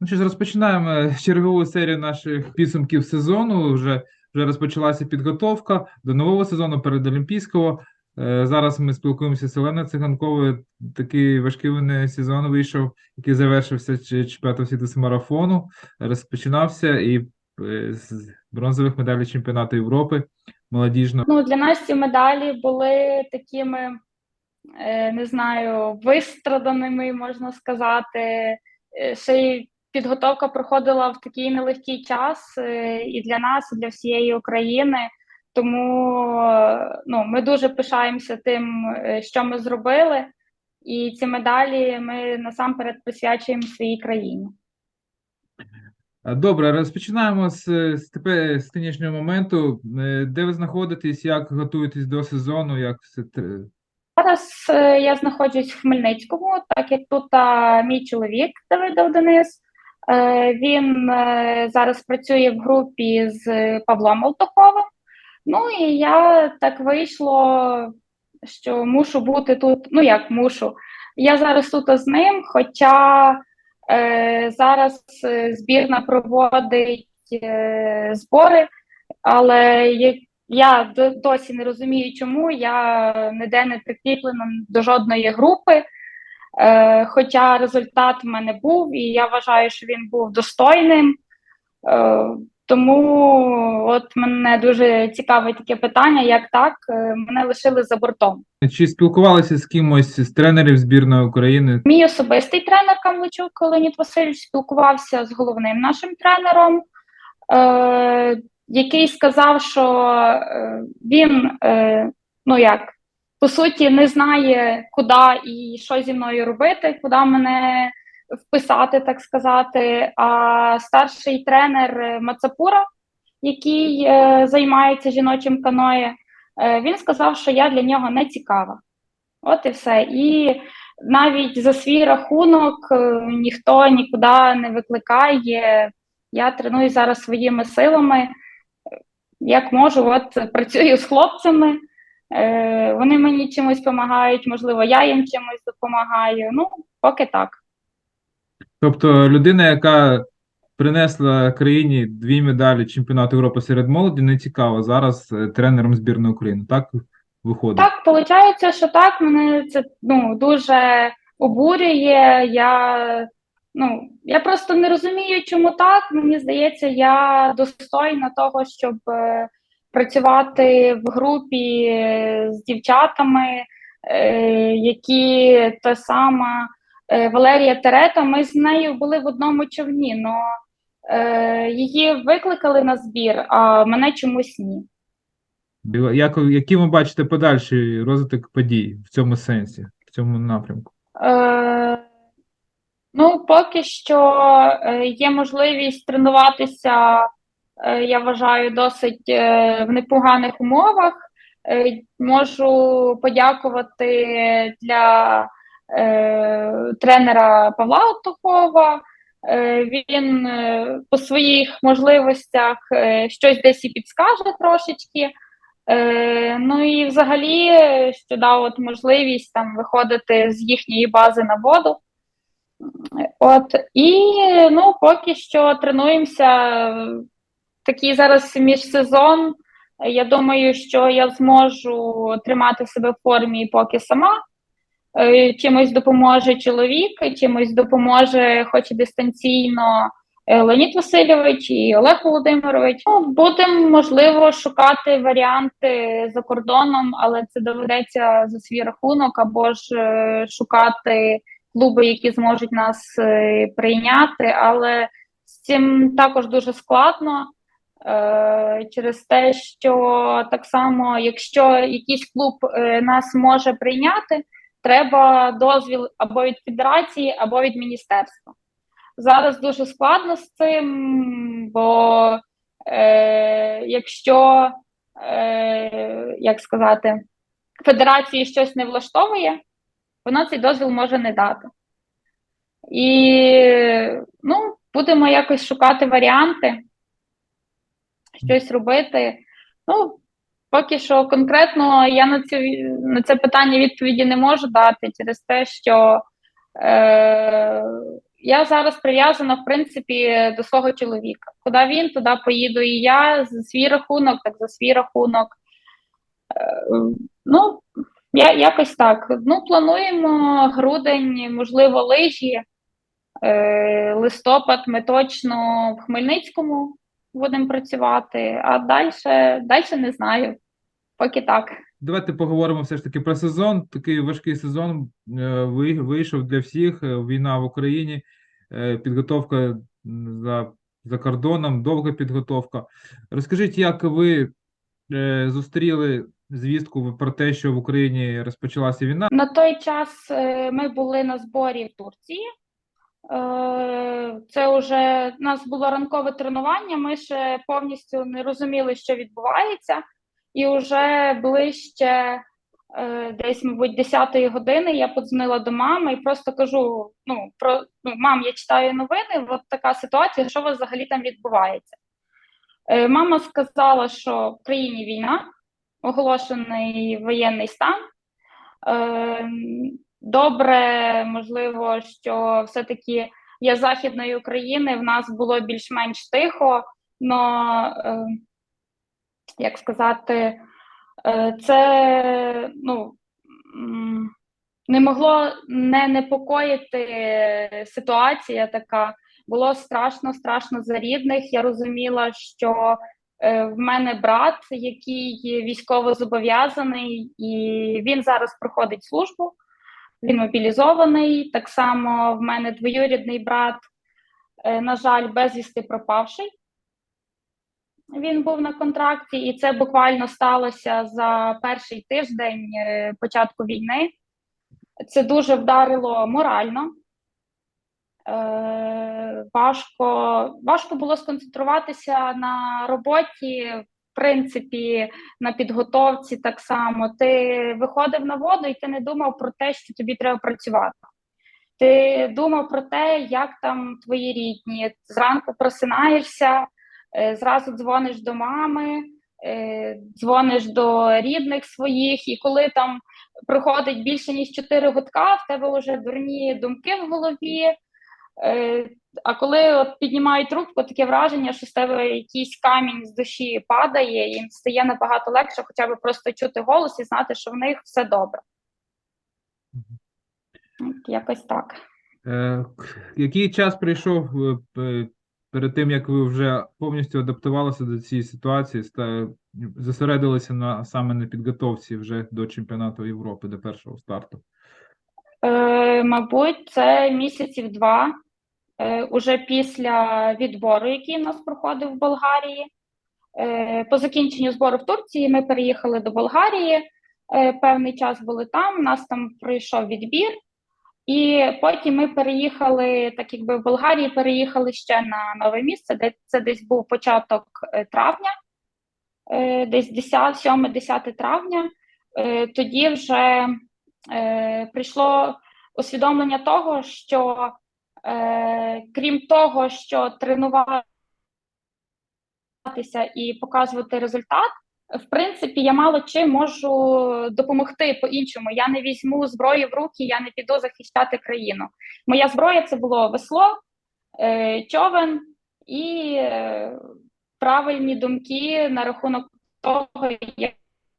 Ну що ж, розпочинаємо чергову серію наших підсумків сезону. Вже, вже розпочалася підготовка до нового сезону передолімпійського. Е, Зараз ми спілкуємося з Оленою Циганковою. Такий важкий сезон вийшов, який завершився чемпіонатом світу з марафону. Розпочинався і е, з бронзових медалей чемпіонату Європи молодіжного. Ну, для нас ці медалі були такими, е, не знаю, вистраданими, можна сказати. Е, Ще й підготовка проходила в такий нелегкий час е, і для нас, і для всієї України. Тому ну, ми дуже пишаємося тим, е, що ми зробили, і ці медалі ми насамперед присвячуємо своїй країні. Добре, розпочинаємо з, з, тепер, з нинішнього моменту. Е, Де ви знаходитесь, як готуєтесь до сезону, як все Зараз я знаходжусь в Хмельницькому, так як тут а, мій чоловік Давидов Денис. Е, Він е, зараз працює в групі з Павлом Молтоховим. Ну і я так вийшло, що мушу бути тут. Ну як мушу? Я зараз тут з ним, хоча е, зараз е, збірна проводить е, збори, але я досі не розумію, чому я ніде не прикріплена до жодної групи. Е, хоча результат в мене був, і я вважаю, що він був достойним. Е, тому от мене дуже цікавить таке питання, як так е, мене лишили за бортом. Чи спілкувалися з кимось з тренерів збірної України? Мій особистий тренер Камличук Леонід Васильович спілкувався з головним нашим тренером, е, який сказав, що він, е, ну як, по суті, не знає, куди і що зі мною робити, куди мене вписати, так сказати. А старший тренер Мацапура, який е, займається жіночим каноє, е, він сказав, що я для нього не цікава. От і все. І навіть за свій рахунок е, ніхто нікуди не викликає. Я треную зараз своїми силами. Як можу, от працюю з хлопцями. Е, вони мені чимось допомагають, можливо, я їм чимось допомагаю. Ну, поки так. Тобто людина, яка принесла країні дві медалі чемпіонату Європи серед молоді, не цікава зараз е, тренером збірної України. Так виходить? Так, виходить, що так, мене це ну, дуже обурює. Я, ну, я просто не розумію, чому так. Мені здається, я достойна того, щоб е, працювати в групі з дівчатами, е, які та сама е, Валерія Терета. Ми з нею були в одному човні, але її викликали на збір, а мене чомусь ні. Як, які ви бачите подальший розвиток подій в цьому сенсі, в цьому напрямку? Е, ну, поки що е, є можливість тренуватися, я вважаю, досить е, в непоганих умовах. Е, можу подякувати для е, тренера Павла Отохова. Е, він е, по своїх можливостях е, щось десь і підскаже трошечки. Е, ну і взагалі, е, що дав от можливість там виходити з їхньої бази на воду. От, і ну, поки що тренуємося. Такий зараз міжсезон. Я думаю, що я зможу тримати себе в формі поки сама. Е, Чимось допоможе чоловік, чимось допоможе, хоч і дистанційно, е, Леонід Васильович і Олег Володимирович. Ну, будемо, можливо, шукати варіанти за кордоном, але це доведеться за свій рахунок, або ж е, шукати клуби, які зможуть нас прийняти. Але з цим також дуже складно. Е, Через те, що так само, якщо якийсь клуб е, нас може прийняти, треба дозвіл або від федерації, або від міністерства. Зараз дуже складно з цим, бо е, якщо, е, як сказати, федерації щось не влаштовує, вона цей дозвіл може не дати. І ну, будемо якось шукати варіанти, щось робити. Ну, поки що конкретно я на цю на це питання відповіді не можу дати через те, що е, я зараз прив'язана, в принципі, до свого чоловіка. Куди він, туди поїду і я за свій рахунок, так за свій рахунок. Е, Ну, я, якось так. Ну, плануємо грудень, можливо, лижі. Е, Листопад ми точно в Хмельницькому будемо працювати, а далі, далі не знаю. Поки так. Давайте поговоримо все ж таки про сезон. Такий важкий сезон е, ви- вийшов для всіх. е, Війна в Україні, е, підготовка за, за кордоном, довга підготовка. Розкажіть, як ви зустріли звістку про те, що в Україні розпочалася війна? На той час ми були на зборі в Турції. Е, Це вже у нас було ранкове тренування. Ми ще повністю не розуміли, що відбувається, і вже ближче е, десь, мабуть, 10-ї години я подзвонила до мами і просто кажу: ну, про ну, мам, я читаю новини, от така ситуація, що у вас взагалі там відбувається? Е, Мама сказала, що в країні війна, оголошений воєнний стан. Добре, можливо, що все-таки є Західної України, в нас було більш-менш тихо, але, як сказати, е, це ну, не могло не непокоїти ситуація така. Було страшно, страшно за рідних. Я розуміла, що е, в мене брат, який військово зобов'язаний, і він зараз проходить службу. Він мобілізований. Так само в мене двоюрідний брат, е, на жаль, безвісти пропавший. Він був на контракті, і це буквально сталося за перший тиждень е, початку війни. Це дуже вдарило морально. Е, важко, важко було сконцентруватися на роботі, принципі, на підготовці так само. Ти виходив на воду і ти не думав про те, що тобі треба працювати. Ти думав про те, як там твої рідні. Зранку просинаєшся, е, зразу дзвониш до мами, е, дзвониш до рідних своїх, і коли там проходить більше ніж 4 гудка, в тебе вже дурні думки в голові. Е, А коли от піднімають трубку, таке враження, що з тебе якийсь камінь з душі падає, і їм стає набагато легше хоча б просто чути голос і знати, що в них все добре. Якось так. Е, Який час прийшов е, перед тим, як ви вже повністю адаптувалися до цієї ситуації, зосередилися на саме на підготовці вже до чемпіонату Європи, до першого старту? Е, мабуть, це місяців два, е, уже після відбору, який у нас проходив в Болгарії. Е, по закінченню збору в Турції ми переїхали до Болгарії. Е, певний час були там. У нас там пройшов відбір, і потім ми переїхали, так якби в Болгарії переїхали ще на нове місце, де це десь був початок е, травня, е, десь 10, 7-10 травня. Е, тоді вже е, прийшло усвідомлення того, що е, крім того, що тренуватися і показувати результат, в принципі, я мало чим можу допомогти по-іншому. Я не візьму зброю в руки, я не піду захищати країну. Моя зброя це було весло, е, човен і е, правильні думки на рахунок того, як,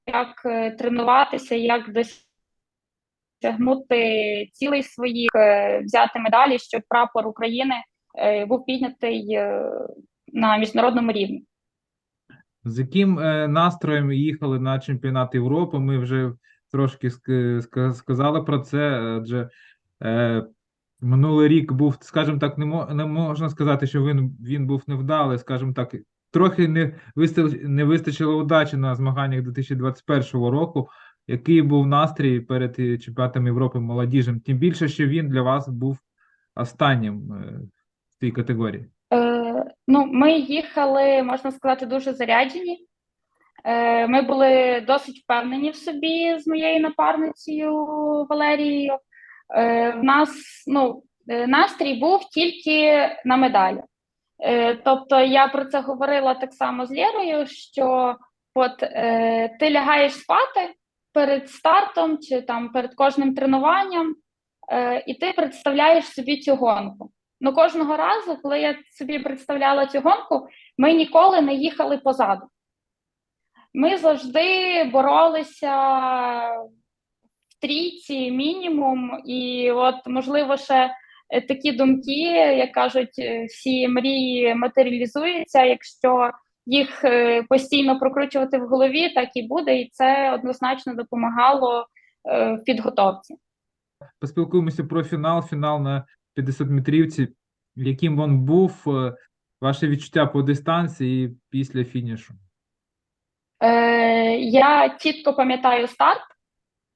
як е, тренуватися, як досягнути цілей своїх, е, взяти медалі, щоб прапор України е, був піднятий е, на міжнародному рівні. З яким настроєм їхали на чемпіонат Європи? Ми вже трошки сказали про це, адже минулий рік був, скажімо так, не можна сказати, що він, він був невдалий, скажімо так, трохи не вистачило, не вистачило удачі на змаганнях 2021 року. Який був настрій перед е, чемпіонатом Європи молодіжним? Тим більше, що він для вас був останнім е, в цій категорії. Е, ну, ми їхали, можна сказати, дуже заряджені. Е, ми були досить впевнені в собі з моєю напарницею Валерією. Е, в нас ну, е, настрій був тільки на медалі. Тобто я про це говорила так само з Лєрою, що от е, ти лягаєш спати перед стартом чи там перед кожним тренуванням, е, і ти представляєш собі цю гонку. Ну, кожного разу, коли я собі представляла цю гонку, ми ніколи не їхали позаду. Ми завжди боролися в трійці мінімум, і от, можливо, ще е, такі думки, як кажуть, е, всі мрії матеріалізуються, якщо їх е, постійно прокручувати в голові, так і буде, і це однозначно допомагало е, в підготовці. Поспілкуємося про фінал. Фінал на 50 метрівці. Яким він був, е, ваше відчуття по дистанції після фінішу? Е, я чітко пам'ятаю старт.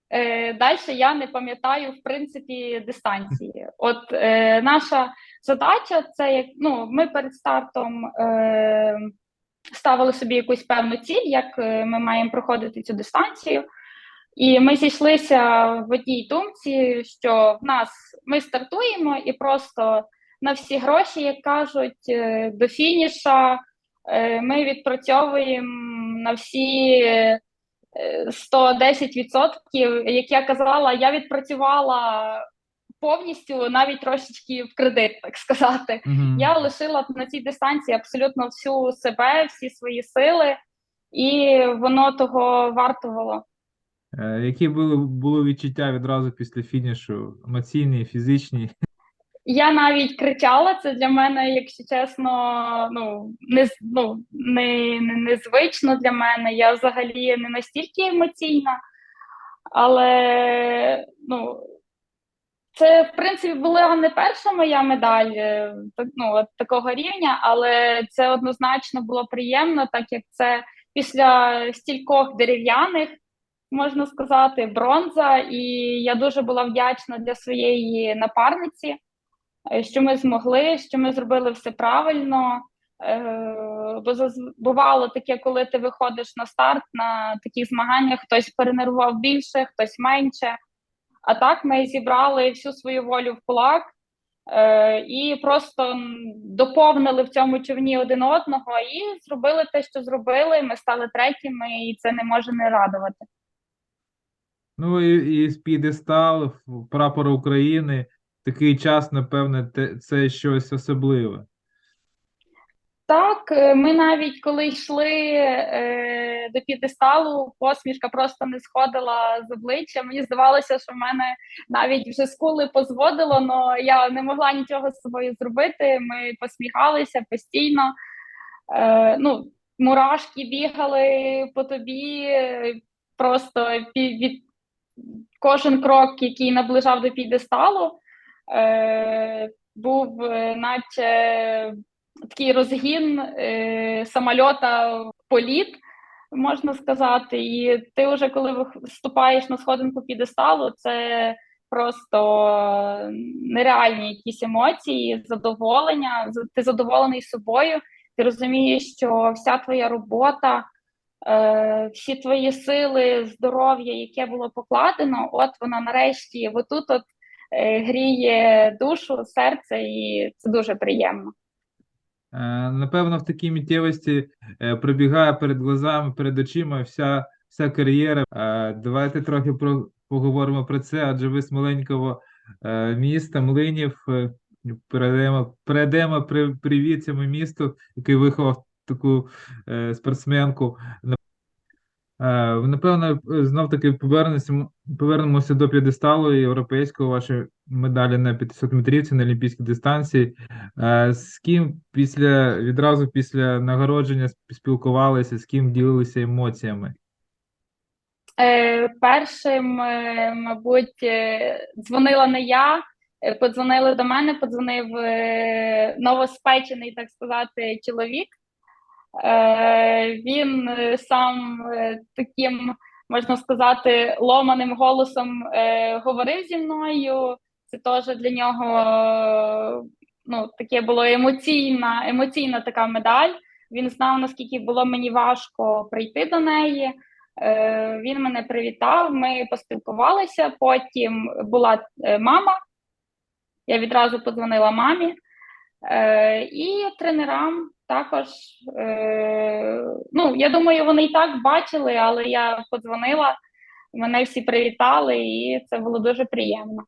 Е, Далі я не пам'ятаю, в принципі, дистанції. От е, наша задача це як ну, ми перед стартом е, ставили собі якусь певну ціль, як е, ми маємо проходити цю дистанцію. І ми зійшлися в одній думці, що в нас ми стартуємо і просто на всі гроші, як кажуть, е, до фініша е, ми відпрацьовуємо на всі е, 110%. Як я казала, я відпрацювала повністю навіть трошечки в кредит, так сказати. Мгм. Я лишила на цій дистанції абсолютно всю себе, всі свої сили, і воно того вартувало. Е, Які були, були відчуття відразу після фінішу? Емоційні, фізичні? Я навіть кричала, це для мене, якщо чесно, ну, не, ну, не, не, незвично для мене. Я взагалі не настільки емоційна, але ну, це, в принципі, була не перша моя медаль е, ну, от такого рівня, але це однозначно було приємно, так як це після стількох дерев'яних, можна сказати, бронза. І я дуже була вдячна для своєї напарниці е, що ми змогли, що ми зробили все правильно. Е, Бо бувало таке, коли ти виходиш на старт на таких змаганнях, хтось перенервував більше, хтось менше. А так ми зібрали всю свою волю в кулак е, і просто доповнили в цьому човні один одного і зробили те, що зробили. Ми стали третіми, і це не може не радувати. Ну і, і з п'єдестал, прапор України. Такий час, напевне, те- це щось особливе. Так, е, ми навіть коли йшли е, до п'єдесталу, посмішка просто не сходила з обличчя. Мені здавалося, що в мене навіть вже скули позводило, але я не могла нічого з собою зробити. Ми посміхалися постійно. Е, ну, мурашки бігали по тобі, просто від кожен крок, який наближав до п'єдесталу, е, був е, наче такий розгін е, самольота в політ, можна сказати. І ти вже коли вступаєш на сходинку п'єдесталу, це просто нереальні якісь емоції, задоволення. Ти задоволений собою. Ти розумієш, що вся твоя робота, е, всі твої сили, здоров'я, яке було покладено, от вона нарешті отут от е, гріє душу, серце, і це дуже приємно. Е, Напевно, в такій миттєвості е, пробігає перед глазами, перед очима вся, вся кар'єра. Е, Давайте трохи про, поговоримо про це, адже ви з маленького міста, Млинів. Передаємо, передаємо при, привіт цьому місту, який виховав таку спортсменку. Е, Напевно, знов таки повернемося, повернемося до п'єдесталу європейського вашої медалі на 500 метрівці на олімпійській дистанції. Е, З ким після відразу після нагородження спілкувалися, з ким ділилися емоціями? Е, першим, мабуть, дзвонила не я, подзвонили до мене, подзвонив новоспечений, так сказати, чоловік. Е, він е, сам е, таким, можна сказати, ломаним голосом говорив зі мною. Це теж для нього ну, таке було емоційна, емоційна така медаль. Він знав, наскільки було мені важко прийти до неї. Він мене привітав, ми поспілкувалися. Потім була мама. Я відразу подзвонила мамі. Е, І тренерам також. е, Ну, я думаю, вони і так бачили, але я подзвонила, мене всі привітали, і це було дуже приємно.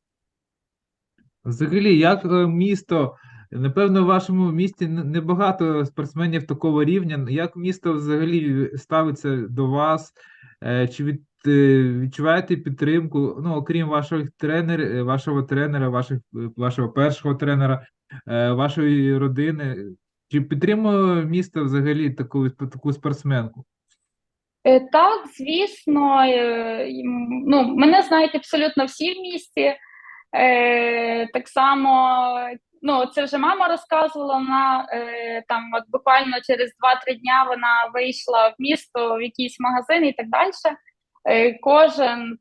Взагалі, як місто Напевно, в вашому місті небагато спортсменів такого рівня. Як місто взагалі ставиться до вас? Е, Чи від, відчуваєте підтримку? Ну, окрім ваших тренер, вашого тренера, ваших, вашого першого тренера, вашої родини? Чи підтримує місто взагалі таку, таку спортсменку? Е, Так, звісно, е, ну, мене знають абсолютно всі в місті. Е, так само, ну, це вже мама розказувала, вона е, там от буквально через 2-3 дня вона вийшла в місто, в якийсь магазин і так далі. Е, кожен,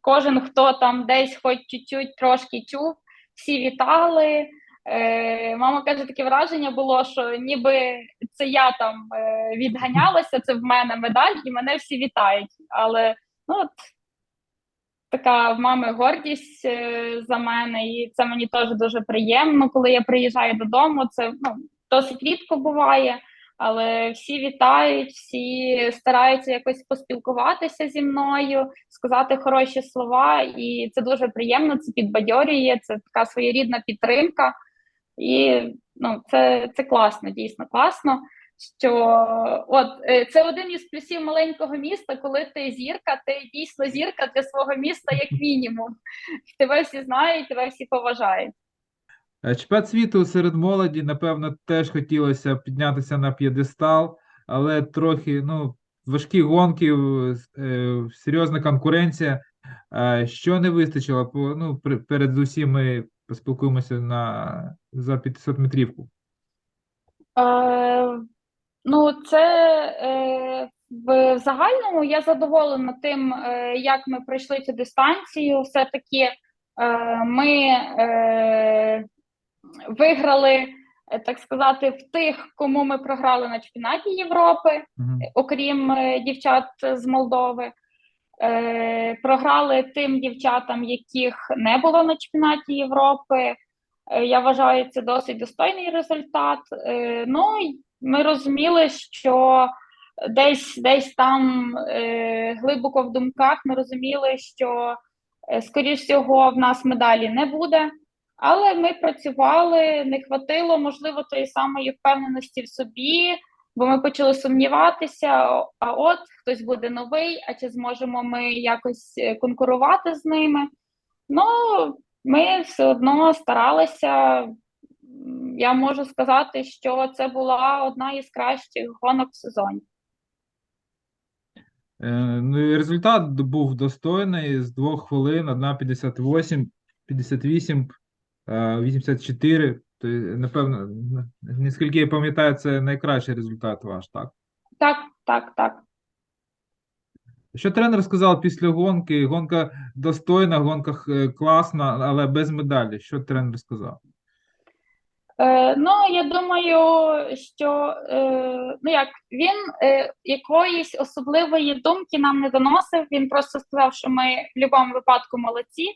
кожен, хто там десь хоч чуть-чуть трошки чув, всі вітали. Е, мама каже, таке враження було, що ніби це я там е, відганялася, це в мене медаль, і мене всі вітають. Але ну, от, така в мами гордість е, за мене, і це мені теж дуже приємно, коли я приїжджаю додому. Це ну, досить рідко буває, але всі вітають, всі стараються якось поспілкуватися зі мною, сказати хороші слова, і це дуже приємно, це підбадьорює, це така своєрідна підтримка. І ну, це, це класно, дійсно класно. Що от е, це один із плюсів маленького міста, коли ти зірка, ти дійсно зірка для свого міста, як мінімум. Тебе всі знають, тебе всі поважають. Е, Чемпіонат світу серед молоді, напевно, теж хотілося піднятися на п'єдестал, але трохи ну, важкі гонки, е, серйозна конкуренція. Що не вистачило? Ну, перед усім ми поспілкуємося на, за 500 метрівку. Е, ну, це е, в загальному я задоволена тим, е, як ми пройшли цю дистанцію. Все-таки е, ми е, виграли, так сказати, в тих, кому ми програли на чемпіонаті Європи, Мгм. окрім е, дівчат з Молдови. Е, програли тим дівчатам, яких не було на чемпіонаті Європи. Е, Я вважаю, це досить достойний результат. Е, Ну ми розуміли, що десь десь там е, глибоко в думках ми розуміли, що е, скоріш всього в нас медалі не буде. Але ми працювали, не хватило, можливо, тої самої впевненості в собі, бо ми почали сумніватися. А от хтось буде новий, а чи зможемо ми якось е, конкурувати з ними? Ну, ми все одно старалися. Я можу сказати, що це була одна із кращих гонок в сезоні. Е, Ну, результат був достойний з двох хвилин, 1.58, 58, е, 84. То, напевно, наскільки я пам'ятаю, це найкращий результат ваш, так? Так, так, так. Що тренер сказав після гонки? Гонка достойна, гонка е, класна, але без медалі. Що тренер сказав? Е, ну, я думаю, що е, ну як він е, якоїсь особливої думки нам не доносив. Він просто сказав, що ми в будь-якому випадку молодці.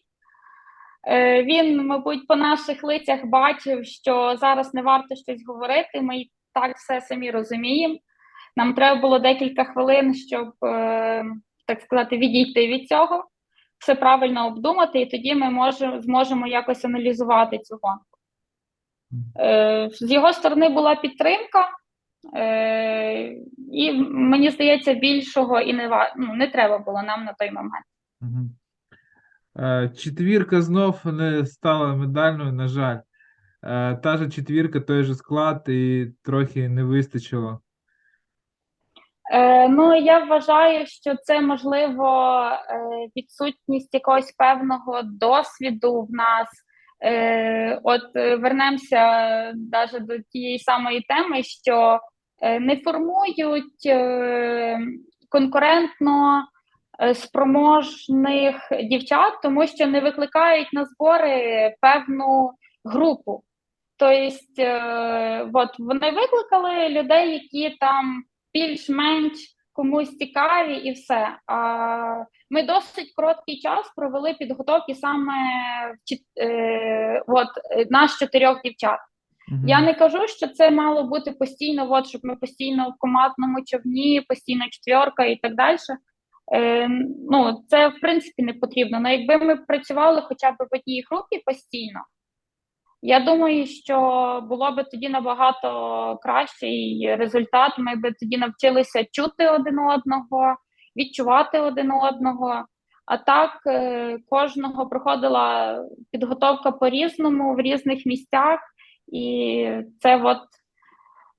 Е, він, мабуть, по наших лицях бачив, що зараз не варто щось говорити. Ми так все самі розуміємо. Нам треба було декілька хвилин, щоб, е, так сказати, відійти від цього, все правильно обдумати, і тоді ми можемо зможемо якось аналізувати цю гонку. Е, З його сторони була підтримка, і мені здається, більшого і не ну, не треба було нам на той момент. Е, Четвірка знов не стала медальною, на жаль. Е, Та же четвірка, той же склад, і трохи не вистачило. Е, ну, я вважаю, що це можливо е, відсутність якогось певного досвіду в нас. Е, от вернемося навіть до тієї самої теми, що не формують конкурентно спроможних дівчат, тому що не викликають на збори певну групу. Тобто, е, от вони викликали людей, які там більш-менш комусь цікаві і все. А ми досить короткий час провели підготовки саме е, от, е, наш чотирьох дівчат. Мгм. Я не кажу, що це мало бути постійно, от, щоб ми постійно в командному човні, постійно четверка і так далі. Е, ну, це в принципі не потрібно. Ну, якби ми працювали хоча б в одній групі постійно, Я думаю, що було би тоді набагато кращий результат. Ми би тоді навчилися чути один одного, відчувати один одного. А так, е, кожного проходила підготовка по-різному в різних місцях, і це от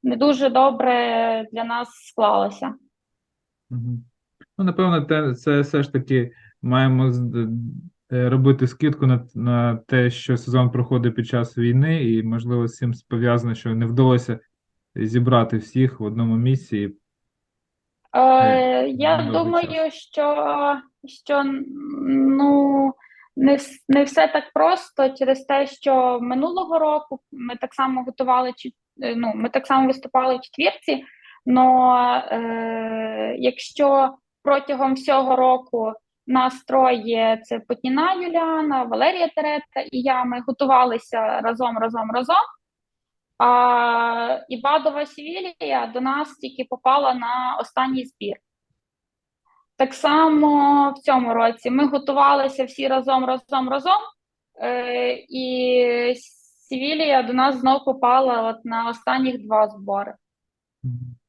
не дуже добре для нас склалося. Мгм. Ну, напевно, те, це все ж таки маємо е, робити скидку на, на те, що сезон проходить під час війни, і, можливо, з цим пов'язано, що не вдалося зібрати всіх в одному місці. Е, я довгий думаю, що, що ну, не, не все так просто через те, що минулого року ми так само готували е, ну, ми так само виступали в четвірці. Но е, якщо протягом всього року нас троє це Потніна Юліана, Валерія Терета і я, ми готувалися разом, разом, разом. А Ібадова Сівілія до нас тільки попала на останній збір. Так само в цьому році ми готувалися всі разом, разом, разом, е, і Сівілія до нас знов попала от на останніх два збори.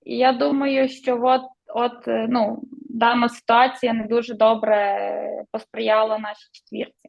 І я думаю, що от, от е, ну, дана ситуація не дуже добре посприяла нашій четвірці.